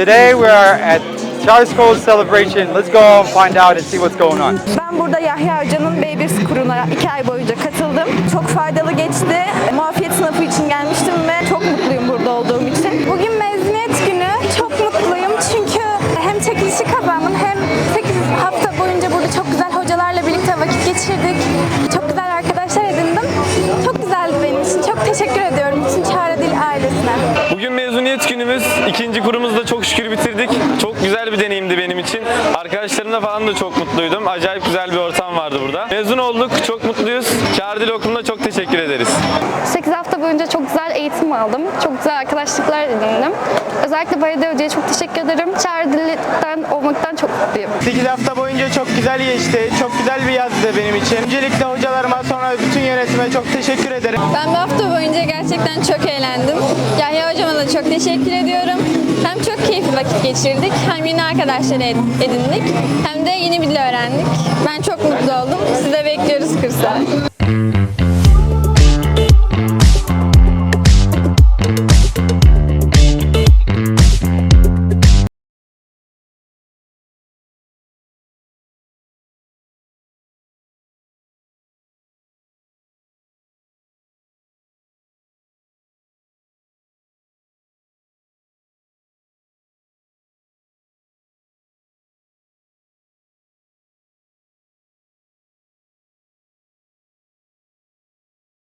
Today we are at Charles Cole's celebration. Let's go and find out and see what's going on. Ben burada Yahya Hoca'nın B1 kuruna iki ay boyunca katıldım. Çok faydalı geçti. Muafiyet sınıfı için gelmiştim ve çok mutluyum burada olduğum için. Bugün mezuniyet günü. Çok mutluyum çünkü hem çekilişi kazandım hem 8 hafta boyunca burada çok güzel hocalarla birlikte vakit geçirdik. Çok güzel arkadaşlar edindim. Çok güzeldi benim için. Çok teşekkür ediyorum Bugün mezuniyet günümüz. ikinci kurumuzu da çok şükür bitirdik. Çok güzel bir deneyimdi benim için. Arkadaşlarımla falan da çok mutluydum. Acayip güzel bir ortam vardı burada. Mezun olduk. Çok mutluyuz. Çağrı Dil Okulu'na çok teşekkür ederiz. 8 hafta boyunca çok güzel eğitim aldım. Çok güzel arkadaşlıklar edindim. Özellikle Baride Hoca'ya çok teşekkür ederim. Çağrı Dili'den olmaktan çok mutluyum. 8 hafta boyunca çok güzel geçti. Çok güzel bir yazdı benim için. Öncelikle hocalarıma sonra bütün yönetime çok teşekkür ederim. Ben bu hafta boyunca gerçekten çok eğlendim. Çok teşekkür ediyorum. Hem çok keyifli vakit geçirdik, hem yeni arkadaşlar ed- edindik, hem de yeni bir dil öğrendik. Ben çok mutlu oldum. Sizi de bekliyoruz kursa.